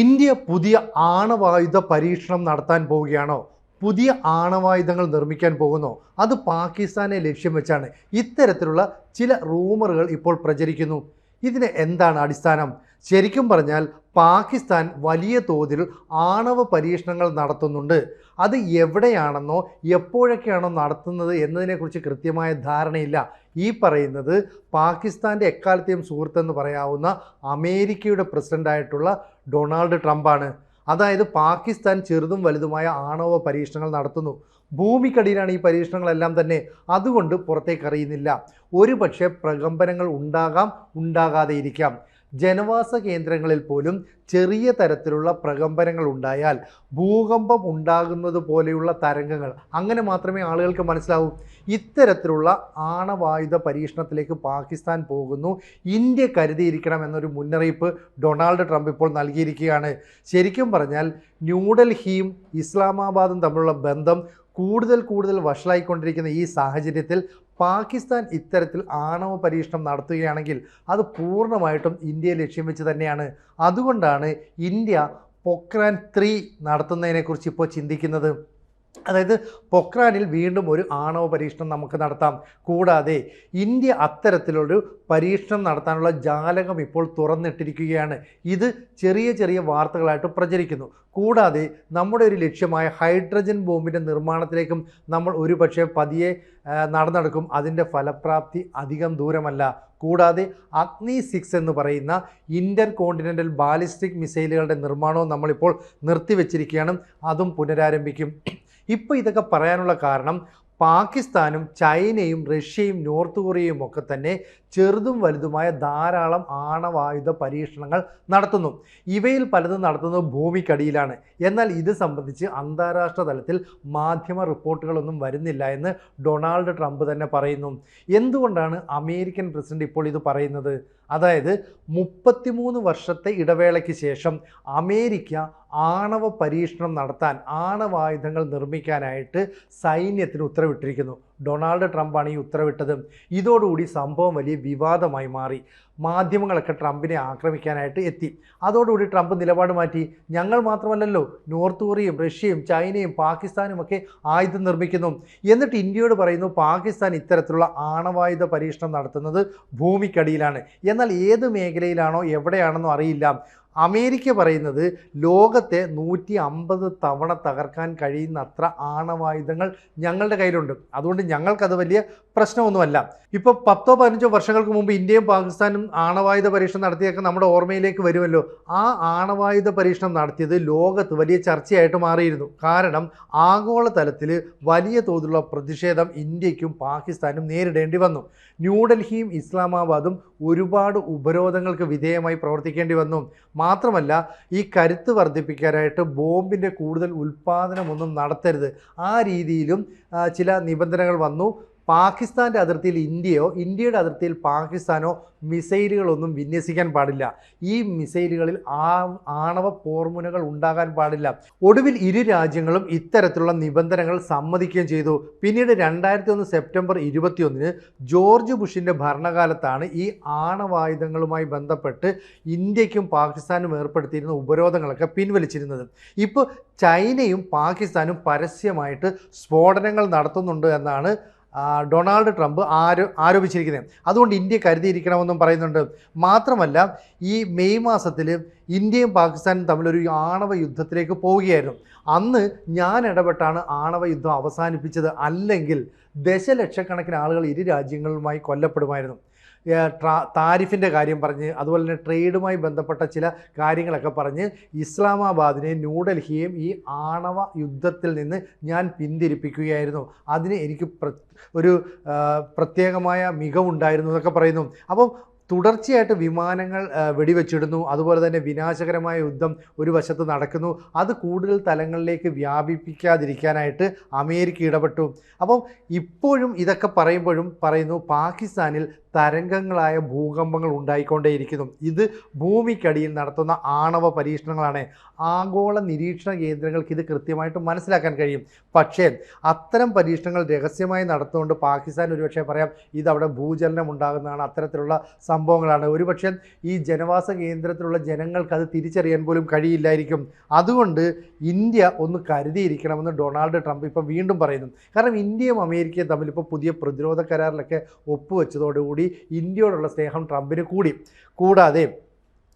India പുതിയ ആണവായുധ പരീക്ഷണം നടത്താൻ പോവുകയാണോ? പുതിയ ആണവായുധങ്ങൾ നിർമ്മിക്കാൻ പോകുന്നോ? അത് പാകിസ്ഥാനെ ലക്ഷ്യം വെച്ചാണ്. ഇത്തരത്തിലുള്ള ചില റൂമറുകൾ ഇപ്പോൾ പ്രചരിക്കുന്നു. ഇതിന് എന്താണ് അടിസ്ഥാനം? ശരിക്കും പറഞ്ഞാൽ പാകിസ്ഥാൻ വലിയ തോതിൽ ആണവ പരീക്ഷണങ്ങൾ നടത്തുന്നുണ്ട്. അത് എവിടെയാണെന്നോ എപ്പോഴൊക്കെയാണോ നടത്തുന്നത് എന്നതിനെക്കുറിച്ച് കൃത്യമായ ധാരണയില്ല. ഈ പറയുന്നത് പാകിസ്ഥാന്റെ എക്കാലത്തെയും സുഹൃത്തെന്ന് പറയാവുന്ന അമേരിക്കയുടെ പ്രസിഡന്റായിട്ടുള്ള ഡൊണാൾഡ് ട്രംപാണ്. അതായത് പാകിസ്ഥാൻ ചെറുതും വലുതുമായ ആണവ പരീക്ഷണങ്ങൾ നടത്തുന്നു. ഭൂമിക്കടിയിലാണ് ഈ പരീക്ഷണങ്ങളെല്ലാം തന്നെ. അതുകൊണ്ട് പുറത്തേക്ക് അറിയുന്നില്ല ഒരു പക്ഷേ പ്രകമ്പനങ്ങൾ ഉണ്ടാകാം ഉണ്ടാകാതെ ഇരിക്കാം. ജനവാസ കേന്ദ്രങ്ങളിൽ പോലും ചെറിയ തരത്തിലുള്ള പ്രകമ്പനങ്ങൾ ഉണ്ടായാൽ ഭൂകമ്പം ഉണ്ടാകുന്നത് പോലെയുള്ള തരംഗങ്ങൾ അങ്ങനെ മാത്രമേ ആളുകൾക്ക് മനസ്സിലാവൂ. ഇത്തരത്തിലുള്ള ആണവായുധ പരീക്ഷണത്തിലേക്ക് പാകിസ്ഥാൻ പോകുന്നു. ഇന്ത്യ കരുതിയിരിക്കണം എന്നൊരു മുന്നറിയിപ്പ് ഡൊണാൾഡ് ട്രംപ് ഇപ്പോൾ നൽകിയിരിക്കുകയാണ്. ശരിക്കും പറഞ്ഞാൽ ന്യൂഡൽഹിയും ഇസ്ലാമാബാദും തമ്മിലുള്ള ബന്ധം കൂടുതൽ കൂടുതൽ വഷളായിക്കൊണ്ടിരിക്കുന്ന ഈ സാഹചര്യത്തിൽ പാകിസ്ഥാൻ ഇത്തരത്തിൽ ആണവ പരീക്ഷണം നടത്തുകയാണെങ്കിൽ അത് പൂർണമായിട്ടും ഇന്ത്യ ലക്ഷ്യം വെച്ച് തന്നെയാണ്. അതുകൊണ്ടാണ് ഇന്ത്യ പൊക്രാൻ ത്രീ നടത്തുന്നതിനെക്കുറിച്ച് ഇപ്പോൾ ചിന്തിക്കുന്നത്. അതായത് പൊക്രാനിൽ വീണ്ടും ഒരു ആണവ പരീക്ഷണം നമുക്ക് നടത്താം. കൂടാതെ ഇന്ത്യ അത്തരത്തിലൊരു പരീക്ഷണം നടത്താനുള്ള ജാലകം ഇപ്പോൾ തുറന്നിട്ടിരിക്കുകയാണ്. ഇത് ചെറിയ ചെറിയ വാർത്തകളായിട്ട് പ്രചരിക്കുന്നു. കൂടാതെ നമ്മുടെ ഒരു ലക്ഷ്യമായ ഹൈഡ്രജൻ ബോംബിന്റെ നിർമ്മാണത്തിലേക്കും നമ്മൾ ഒരുപക്ഷെ പതിയെ നടന്നെടുക്കും. അതിന്റെ ഫലപ്രാപ്തി അധികം ദൂരമല്ല. കൂടാതെ അഗ്നി സിക്സ് എന്ന് പറയുന്ന ഇന്റർ കോണ്ടിനെന്റൽ ബാലിസ്റ്റിക് മിസൈലുകളുടെ നിർമ്മാണവും നമ്മളിപ്പോൾ നിർത്തിവെച്ചിരിക്കുകയാണ്. അതും പുനരാരംഭിക്കും. ഇപ്പോൾ ഇതൊക്കെ പറയാനുള്ള കാരണം പാകിസ്ഥാനും ചൈനയും റഷ്യയും നോർത്ത് കൊറിയയും ഒക്കെ തന്നെ ചെറുതും വലുതുമായ ധാരാളം ആണവായുധ പരീക്ഷണങ്ങൾ നടത്തുന്നു. ഇവയിൽ പലതും നടത്തുന്നത് ഭൂമിക്കടിയിലാണ്. എന്നാൽ ഇത് സംബന്ധിച്ച് അന്താരാഷ്ട്ര തലത്തിൽ മാധ്യമ റിപ്പോർട്ടുകളൊന്നും വരുന്നില്ല എന്ന് ഡൊണാൾഡ് ട്രംപ് തന്നെ പറയുന്നു. എന്തുകൊണ്ടാണ് അമേരിക്കൻ പ്രസിഡന്റ് ഇപ്പോൾ ഇത് പറയുന്നത്? അതായത് മുപ്പത്തിമൂന്ന് വർഷത്തെ ഇടവേളയ്ക്ക് ശേഷം അമേരിക്ക ആണവ പരീക്ഷണം നടത്താൻ ആണവായുധങ്ങൾ നിർമ്മിക്കാനായിട്ട് സൈന്യത്തിന് ഉത്തരവിട്ടിരിക്കുന്നു. ഡൊണാൾഡ് ട്രംപാണ് ഈ ഉത്തരവിട്ടത്. ഇതോടുകൂടി സംഭവം വലിയ വിവാദമായി മാറി. മാധ്യമങ്ങളൊക്കെ ട്രംപിനെ ആക്രമിക്കാനായിട്ട് എത്തി. അതോടുകൂടി ട്രംപ് നിലപാട് മാറ്റി. ഞങ്ങൾ മാത്രമല്ലല്ലോ നോർത്ത് കൊറിയയും റഷ്യയും ചൈനയും പാകിസ്ഥാനും ഒക്കെ ആയുധം നിർമ്മിക്കുന്നു. എന്നിട്ട് ഇന്ത്യയോട് പറയുന്നു പാകിസ്ഥാൻ ഇത്തരത്തിലുള്ള ആണവായുധ പരീക്ഷണം നടത്തുന്നത് ഭൂമിക്കടിയിലാണ്. എന്നാൽ ഏത് മേഖലയിലാണോ എവിടെയാണെന്നോ അറിയില്ല. അമേരിക്ക പറയുന്നത് ലോകത്തെ നൂറ്റി അമ്പത് തവണ തകർക്കാൻ കഴിയുന്ന അത്ര ആണവായുധങ്ങൾ ഞങ്ങളുടെ കയ്യിലുണ്ട്. അതുകൊണ്ട് ഞങ്ങൾക്കത് വലിയ പ്രശ്നമൊന്നുമല്ല. ഇപ്പോൾ പത്തോ പതിനഞ്ചോ വർഷങ്ങൾക്ക് മുമ്പ് ഇന്ത്യയും പാകിസ്ഥാനും ആണവായുധ പരീക്ഷണം നടത്തിയൊക്കെ നമ്മുടെ ഓർമ്മയിലേക്ക് വരുമല്ലോ. ആ ആണവായുധ പരീക്ഷണം നടത്തിയത് ലോകത്ത് വലിയ ചർച്ചയായിട്ട് മാറിയിരുന്നു. കാരണം ആഗോളതലത്തിൽ വലിയ തോതിലുള്ള പ്രതിഷേധം ഇന്ത്യക്കും പാകിസ്ഥാനും നേരിടേണ്ടി വന്നു. ന്യൂഡൽഹിയും ഇസ്ലാമാബാദും ഒരുപാട് ഉപരോധങ്ങൾക്ക് വിധേയമായി പ്രവർത്തിക്കേണ്ടി വന്നു. മാത്രമല്ല ഈ കരുത്ത് വർദ്ധിപ്പിക്കാനായിട്ട് ബോംബിന്റെ കൂടുതൽ ഉൽപ്പാദനമൊന്നും നടത്തരുത്. ആ രീതിയിലും ചില നിബന്ധനകൾ വന്നു. പാകിസ്ഥാന്റെ അതിർത്തിയിൽ ഇന്ത്യയോ ഇന്ത്യയുടെ അതിർത്തിയിൽ പാകിസ്ഥാനോ മിസൈലുകളൊന്നും വിന്യസിക്കാൻ പാടില്ല. ഈ മിസൈലുകളിൽ ആ ആണവ പോർമുനകൾ ഉണ്ടാകാൻ പാടില്ല. ഒടുവിൽ ഇരു രാജ്യങ്ങളും ഇത്തരത്തിലുള്ള നിബന്ധനകൾ സമ്മതിക്കുകയും ചെയ്തു. പിന്നീട് രണ്ടായിരത്തി ഒന്ന് സെപ്റ്റംബർ ഇരുപത്തിയൊന്നിന് ജോർജ് ബുഷിന്റെ ഭരണകാലത്താണ് ഈ ആണവായുധങ്ങളുമായി ബന്ധപ്പെട്ട് ഇന്ത്യക്കും പാകിസ്ഥാനും ഏർപ്പെടുത്തിയിരുന്ന ഉപരോധങ്ങളൊക്കെ പിൻവലിച്ചിരുന്നത്. ഇപ്പോൾ ചൈനയും പാകിസ്ഥാനും പരസ്യമായിട്ട് സ്ഫോടനങ്ങൾ നടത്തുന്നുണ്ട് എന്നാണ് ഡൊണാൾഡ് ട്രംപ് ആരോ ആരോപിച്ചിരിക്കുന്നത്. അതുകൊണ്ട് ഇന്ത്യ കരുതിയിരിക്കണമെന്നും പറയുന്നുണ്ട്. മാത്രമല്ല ഈ മെയ് മാസത്തിൽ ഇന്ത്യയും പാകിസ്ഥാനും തമ്മിലൊരു ആണവ യുദ്ധത്തിലേക്ക് പോവുകയായിരുന്നു. അന്ന് ഞാൻ ഇടപെട്ടാണ് ആണവ യുദ്ധം അവസാനിപ്പിച്ചത്. അല്ലെങ്കിൽ ദശലക്ഷക്കണക്കിന് ആളുകൾ ഇരു രാജ്യങ്ങളുമായി കൊല്ലപ്പെടുമായിരുന്നു. താരിഫിന്റെ കാര്യം പറഞ്ഞ് അതുപോലെ തന്നെ ട്രേഡുമായി ബന്ധപ്പെട്ട ചില കാര്യങ്ങളൊക്കെ പറഞ്ഞ് ഇസ്ലാമാബാദിനെയും ന്യൂഡൽഹിയെയും ഈ ആണവ യുദ്ധത്തിൽ നിന്ന് ഞാൻ പിന്തിരിപ്പിക്കുകയായിരുന്നു. അതിന് എനിക്ക് ഒരു പ്രത്യേകമായ മികവുണ്ടായിരുന്നു എന്നൊക്കെ പറയുന്നു. അപ്പം തുടർച്ചയായിട്ട് വിമാനങ്ങൾ വെടിവെച്ചിടുന്നു. അതുപോലെ തന്നെ വിനാശകരമായ യുദ്ധം ഒരു വശത്ത് നടക്കുന്നു. അത് കൂടുതൽ തലങ്ങളിലേക്ക് വ്യാപിപ്പിക്കാതിരിക്കാനായിട്ട് അമേരിക്ക ഇടപെട്ടു. അപ്പം ഇപ്പോഴും ഇതൊക്കെ പറയുമ്പോഴും പറയുന്നു പാകിസ്ഥാനിൽ തരംഗങ്ങളായ ഭൂകമ്പങ്ങൾ ഉണ്ടായിക്കൊണ്ടേയിരിക്കുന്നു. ഇത് ഭൂമിക്കടിയിൽ നടത്തുന്ന ആണവ പരീക്ഷണങ്ങളാണ്. ആഗോള നിരീക്ഷണ കേന്ദ്രങ്ങൾക്ക് ഇത് കൃത്യമായിട്ട് മനസ്സിലാക്കാൻ കഴിയും. പക്ഷേ അത്തരം പരീക്ഷണങ്ങൾ രഹസ്യമായി നടത്തുകൊണ്ട് പാകിസ്ഥാൻ ഒരുപക്ഷെ പറയാം ഇതവിടെ ഭൂചലനം ഉണ്ടാകുന്നതാണ് അത്തരത്തിലുള്ള സംഭവങ്ങളാണ്. ഒരുപക്ഷെ ഈ ജനവാസ കേന്ദ്രത്തിലുള്ള ജനങ്ങൾക്ക് അത് തിരിച്ചറിയാൻ പോലും കഴിയില്ലായിരിക്കും. അതുകൊണ്ട് ഇന്ത്യ ഒന്ന് കരുതിയിരിക്കണമെന്ന് ഡൊണാൾഡ് ട്രംപ് ഇപ്പോൾ വീണ്ടും പറയുന്നു. കാരണം ഇന്ത്യയും അമേരിക്കയും തമ്മിൽ ഇപ്പോൾ പുതിയ പ്രതിരോധ കരാറിലൊക്കെ ഒപ്പുവെച്ചതോടുകൂടി ഇന്ത്യയോടുള്ള സ്നേഹം ട്രംപിന് കൂടി. കൂടാതെ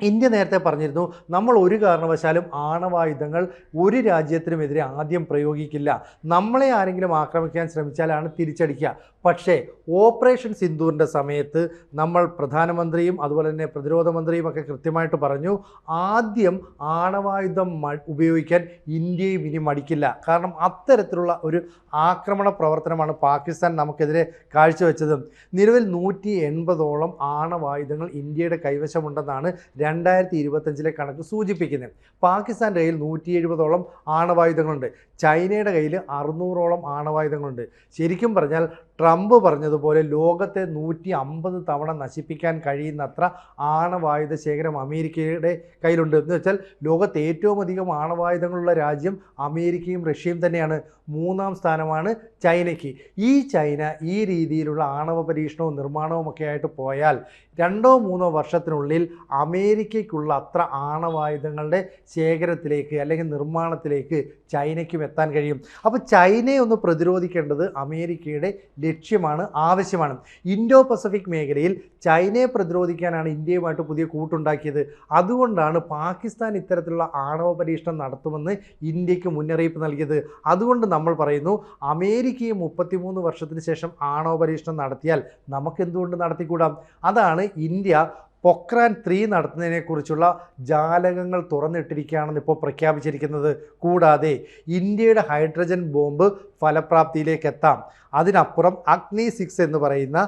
ഇന്ത്യ നേരത്തെ പറഞ്ഞിരുന്നു നമ്മൾ ഒരു കാരണവശാലും ആണവായുധങ്ങൾ ഒരു രാജ്യത്തിനുമെതിരെ ആദ്യം പ്രയോഗിക്കില്ല. നമ്മളെ ആരെങ്കിലും ആക്രമിക്കാൻ ശ്രമിച്ചാലാണ് തിരിച്ചടിക്കുക. പക്ഷേ ഓപ്പറേഷൻ സിന്ദൂറിന്റെ സമയത്ത് നമ്മൾ പ്രധാനമന്ത്രിയും അതുപോലെ തന്നെ പ്രതിരോധ മന്ത്രിയും ഒക്കെ കൃത്യമായിട്ട് പറഞ്ഞു ആദ്യം ആണവായുധം ഉപയോഗിക്കാൻ ഇന്ത്യയും ഇനി മടിക്കില്ല. കാരണം അത്തരത്തിലുള്ള ഒരു ആക്രമണ പ്രവർത്തനമാണ് പാകിസ്ഥാൻ നമുക്കെതിരെ കാഴ്ചവെച്ചത്. നിലവിൽ നൂറ്റി എൺപതോളം ആണവായുധങ്ങൾ ഇന്ത്യയുടെ കൈവശമുണ്ടെന്നാണ് രണ്ടായിരത്തി ഇരുപത്തഞ്ചിലെ കണക്ക് സൂചിപ്പിക്കുന്നത്. പാകിസ്ഥാന്റെ കയ്യിൽ നൂറ്റി എഴുപതോളം ആണവായുധങ്ങളുണ്ട്. ചൈനയുടെ കയ്യിൽ അറുന്നൂറോളം ആണവായുധങ്ങളുണ്ട്. ശരിക്കും പറഞ്ഞാൽ ട്രംപ് പറഞ്ഞതുപോലെ ലോകത്തെ നൂറ്റി അമ്പത് തവണ നശിപ്പിക്കാൻ കഴിയുന്നത്ര ആണവായുധ ശേഖരം അമേരിക്കയുടെ കയ്യിലുണ്ട്. എന്ന് വെച്ചാൽ ലോകത്ത് ഏറ്റവും അധികം ആണവായുധങ്ങളുള്ള രാജ്യം അമേരിക്കയും റഷ്യയും തന്നെയാണ്. മൂന്നാം സ്ഥാനമാണ് ചൈനയ്ക്ക്. ഈ ചൈന ഈ രീതിയിലുള്ള ആണവ പരീക്ഷണവും നിർമ്മാണവും ഒക്കെ ആയിട്ട് പോയാൽ രണ്ടോ മൂന്നോ വർഷത്തിനുള്ളിൽ അമേരിക്കയ്ക്കുള്ള അത്ര ആണവായുധങ്ങളുടെ ശേഖരത്തിലേക്ക് അല്ലെങ്കിൽ നിർമ്മാണത്തിലേക്ക് ചൈനയ്ക്കും എത്താൻ കഴിയും. അപ്പോൾ ചൈനയെ ഒന്ന് പ്രതിരോധിക്കേണ്ടത് അമേരിക്കയുടെ ലക്ഷ്യമാണ് ആവശ്യമാണ്. ഇൻഡോ പസഫിക് മേഖലയിൽ ചൈനയെ പ്രതിരോധിക്കാനാണ് ഇന്ത്യയുമായിട്ട് പുതിയ കൂട്ടുണ്ടാക്കിയത്. അതുകൊണ്ടാണ് പാകിസ്ഥാൻ ഇത്തരത്തിലുള്ള ആണവ പരീക്ഷണം നടത്തുമെന്ന് ഇന്ത്യയ്ക്ക് മുന്നറിയിപ്പ് നൽകിയത്. അതുകൊണ്ട് നമ്മൾ പറയുന്നു അമേരിക്കയും മുപ്പത്തിമൂന്ന് വർഷത്തിന് ശേഷം ആണവ പരീക്ഷണം നടത്തിയാൽ നമുക്ക് എന്തുകൊണ്ട് നടത്തിക്കൂടാം? അതാണ് ഇന്ത്യ പൊക്രാൻ ത്രീ നടത്തുന്നതിനെക്കുറിച്ചുള്ള ജാലകങ്ങൾ തുറന്നിട്ടിരിക്കുകയാണെന്ന് ഇപ്പോൾ പ്രഖ്യാപിച്ചിരിക്കുന്നത്. കൂടാതെ ഇന്ത്യയുടെ ഹൈഡ്രജൻ ബോംബ് ഫലപ്രാപ്തിയിലേക്ക് എത്താം അതിനപ്പുറം അഗ്നി സിക്സ് എന്ന് പറയുന്ന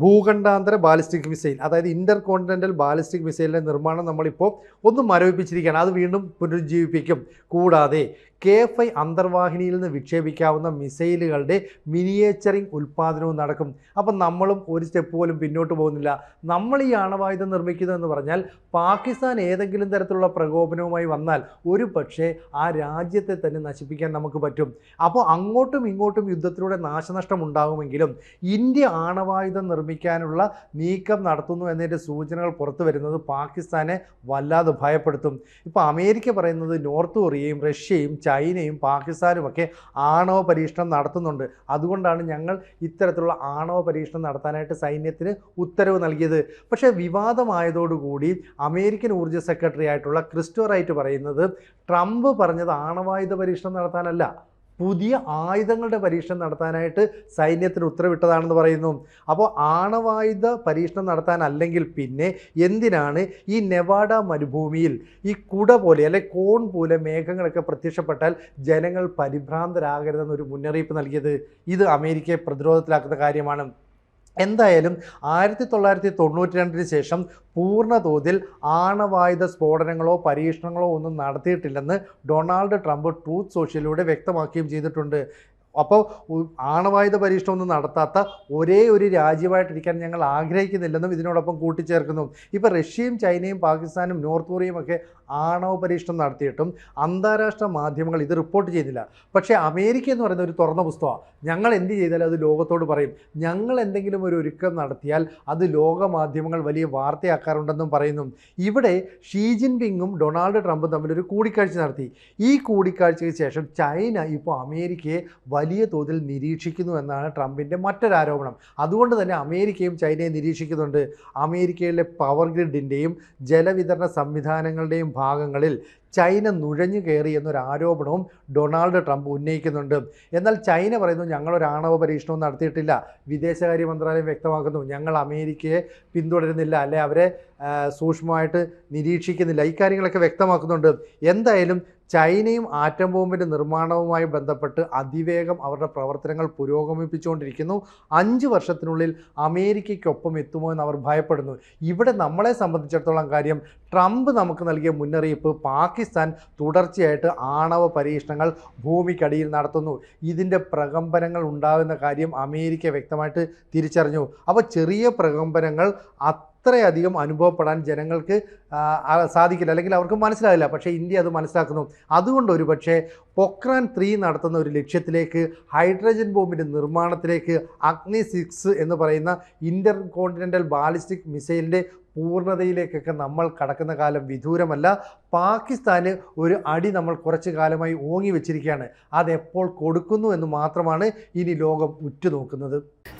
ഭൂഖണ്ഡാന്തര ബാലിസ്റ്റിക് മിസൈൽ അതായത് ഇന്റർ കോണ്ടിനെന്റൽ ബാലിസ്റ്റിക് മിസൈലിന്റെ നിർമ്മാണം നമ്മളിപ്പോൾ ഒന്ന് മരവിപ്പിച്ചിരിക്കുകയാണ്. അത് വീണ്ടും പുനരുജ്ജീവിപ്പിക്കും. കൂടാതെ കെ എഫ് ഐ അന്തർവാഹിനിയിൽ നിന്ന് വിക്ഷേപിക്കാവുന്ന മിസൈലുകളുടെ മിനിയേച്ചറിങ് ഉൽപ്പാദനവും നടക്കും. അപ്പം നമ്മളും ഒരു സ്റ്റെപ്പ് പോലും പിന്നോട്ട് പോകുന്നില്ല. നമ്മൾ ഈ ആണവായുധം നിർമ്മിക്കുന്നതെന്ന് പറഞ്ഞാൽ പാകിസ്ഥാൻ ഏതെങ്കിലും തരത്തിലുള്ള പ്രകോപനവുമായി വന്നാൽ ഒരു പക്ഷേ ആ രാജ്യത്തെ തന്നെ നശിപ്പിക്കാൻ നമുക്ക് പറ്റും. അപ്പോൾ അങ്ങോട്ടും ഇങ്ങോട്ടും യുദ്ധത്തിലൂടെ നാശനഷ്ടം ഉണ്ടാകുമെങ്കിലും ഇന്ത്യ ആണവായുധം നിർമ്മിക്കാനുള്ള നീക്കം നടത്തുന്നു എന്നതിന്റെ സൂചനകൾ പുറത്തു വരുന്നത് പാകിസ്ഥാനെ വല്ലാതെ ഭയപ്പെടുത്തും. ഇപ്പോൾ അമേരിക്ക പറയുന്നത് നോർത്ത് കൊറിയയും റഷ്യയും ചൈനയും പാകിസ്ഥാനും ഒക്കെ ആണവ പരീക്ഷണം നടത്തുന്നുണ്ട്. അതുകൊണ്ടാണ് ഞങ്ങൾ ഇത്തരത്തിലുള്ള ആണവ പരീക്ഷണം നടത്താനായിട്ട് സൈന്യത്തിന് ഉത്തരവ് നൽകിയത്. പക്ഷേ വിവാദമായതോടുകൂടി അമേരിക്കൻ ഊർജ സെക്രട്ടറി ആയിട്ടുള്ള ക്രിസ്റ്റോ റൈറ്റ് പറയുന്നത് ട്രംപ് പറഞ്ഞത് ആണവായുധ പരീക്ഷണം നടത്താനല്ല. പുതിയ ആയുധങ്ങളുടെ പരീക്ഷണം നടത്താനായിട്ട് സൈന്യത്തിന് ഉത്തരവിട്ടതാണെന്ന് പറയുന്നു. അപ്പോൾ ആണവായുധ പരീക്ഷണം നടത്താനല്ലെങ്കിൽ പിന്നെ എന്തിനാണ് ഈ നെവാഡ മരുഭൂമിയിൽ ഈ കുട പോലെ അല്ലെ കോൺ പോലെ മേഘങ്ങളൊക്കെ പ്രത്യക്ഷപ്പെട്ടാൽ ജനങ്ങൾ പരിഭ്രാന്തരാകരുതെന്നൊരു മുന്നറിയിപ്പ് നൽകിയത്? ഇത് അമേരിക്കയെ പ്രതിരോധത്തിലാക്കുന്ന കാര്യമാണ്. എന്തായാലും ആയിരത്തി തൊള്ളായിരത്തി തൊണ്ണൂറ്റി രണ്ടിന് ശേഷം പൂർണ തോതിൽ ആണവായുധ സ്ഫോടനങ്ങളോ പരീക്ഷണങ്ങളോ ഒന്നും നടത്തിയിട്ടില്ലെന്ന് ഡൊണാൾഡ് ട്രംപ് ട്രൂത്ത് സോഷ്യലിലൂടെ വ്യക്തമാക്കുകയും ചെയ്തിട്ടുണ്ട്. അപ്പോൾ ആണവായുധ പരീക്ഷണമൊന്നും നടത്താത്ത ഒരേ ഒരു രാജ്യമായിട്ടിരിക്കാൻ ഞങ്ങൾ ആഗ്രഹിക്കുന്നില്ലെന്നും ഇതിനോടൊപ്പം കൂട്ടിച്ചേർക്കുന്നു. ഇപ്പോൾ റഷ്യയും ചൈനയും പാകിസ്ഥാനും നോർത്ത് കൊറിയയും ഒക്കെ ആണവ പരീക്ഷണം നടത്തിയിട്ടും അന്താരാഷ്ട്ര മാധ്യമങ്ങൾ ഇത് റിപ്പോർട്ട് ചെയ്തില്ല പക്ഷേ അമേരിക്ക എന്ന് പറയുന്ന ഒരു തുറന്ന പുസ്തകമാണ് ഞങ്ങൾ എന്ത് ചെയ്താലും അത് ലോകത്തോട് പറയും. ഞങ്ങൾ എന്തെങ്കിലും ഒരു ഒരുക്കം നടത്തിയാൽ അത് ലോക മാധ്യമങ്ങൾ വലിയ വാർത്തയാക്കാറുണ്ടെന്നും പറയുന്നു. ഇവിടെ ഷീ ജിൻപിങ്ങും ഡൊണാൾഡ് ട്രംപും തമ്മിൽ ഒരു കൂടിക്കാഴ്ച നടത്തി. ഈ കൂടിക്കാഴ്ചയ്ക്ക് ശേഷം ചൈന ഇപ്പോൾ അമേരിക്കയെ വലിയ തോതിൽ നിരീക്ഷിക്കുന്നു എന്നാണ് ട്രംപിന്റെ മറ്റൊരാരോപണം. അതുകൊണ്ട് തന്നെ അമേരിക്കയും ചൈനയെ നിരീക്ഷിക്കുന്നുണ്ട്. അമേരിക്കയിലെ പവർ ഗ്രിഡിന്റെയും ജലവിതരണ സംവിധാനങ്ങളുടെയും ഭാഗങ്ങളിൽ ചൈന നുഴഞ്ഞു കയറി എന്നൊരു ആരോപണവും ഡൊണാൾഡ് ട്രംപ് ഉന്നയിക്കുന്നുണ്ട്. എന്നാൽ ചൈന പറയുന്നു ഞങ്ങളൊരു ആണവ പരീക്ഷണവും നടത്തിയിട്ടില്ല. വിദേശകാര്യ മന്ത്രാലയം വ്യക്തമാക്കുന്നു ഞങ്ങൾ അമേരിക്കയെ പിന്തുടരുന്നില്ല അല്ലെ അവരെ സൂക്ഷ്മമായിട്ട് നിരീക്ഷിക്കുന്നില്ല. ഈ കാര്യങ്ങളൊക്കെ വ്യക്തമാക്കുന്നുണ്ട്. എന്തായാലും ചൈനയും ആറ്റം ബോംബിന്റെ നിർമ്മാണവുമായി ബന്ധപ്പെട്ട് അതിവേഗം അവരുടെ പ്രവർത്തനങ്ങൾ പുരോഗമിപ്പിച്ചുകൊണ്ടിരിക്കുന്നു. അഞ്ച് വർഷത്തിനുള്ളിൽ അമേരിക്കയ്ക്കൊപ്പം എത്തുമോ എന്ന് അവർ ഭയപ്പെടുന്നു. ഇവിടെ നമ്മളെ സംബന്ധിച്ചിടത്തോളം കാര്യം ട്രംപ് നമുക്ക് നൽകിയ മുന്നറിയിപ്പ് പാകിസ്ഥാൻ തുടർച്ചയായിട്ട് ആണവ പരീക്ഷണങ്ങൾ ഭൂമിക്കടിയിൽ നടത്തുന്നു. ഇതിന്റെ പ്രകമ്പനങ്ങൾ ഉണ്ടാകുന്ന കാര്യം അമേരിക്ക വ്യക്തമായിട്ട് തിരിച്ചറിഞ്ഞു. അപ്പോൾ ചെറിയ പ്രകമ്പനങ്ങൾ അത്രയധികം അനുഭവപ്പെടാൻ ജനങ്ങൾക്ക് സാധിക്കില്ല. അല്ലെങ്കിൽ അവർക്ക് മനസ്സിലാകില്ല പക്ഷേ ഇന്ത്യ അത് മനസ്സിലാക്കുന്നു. അതുകൊണ്ട് ഒരു പക്ഷേ പൊക്രാൻ ത്രീ നടത്തുന്ന ഒരു ലക്ഷ്യത്തിലേക്ക് ഹൈഡ്രജൻ ബോംബിന്റെ നിർമ്മാണത്തിലേക്ക് അഗ്നി സിക്സ് എന്ന് പറയുന്ന ഇന്റർ കോണ്ടിനെന്റൽ ബാലിസ്റ്റിക് മിസൈലിന്റെ പൂർണതയിലേക്കൊക്കെ നമ്മൾ കടക്കുന്ന കാലം വിദൂരമല്ല. പാകിസ്ഥാന് ഒരു അടി നമ്മൾ കുറച്ച് കാലമായി ഓങ്ങി വെച്ചിരിക്കുകയാണ്. അതെപ്പോൾ കൊടുക്കുന്നു എന്ന് മാത്രമാണ് ഇനി ലോകം ഉറ്റുനോക്കുന്നത്.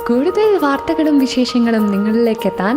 കൂടുതൽ വാർത്തകളും വിശേഷങ്ങളും നിങ്ങളിലേക്ക് എത്താൻ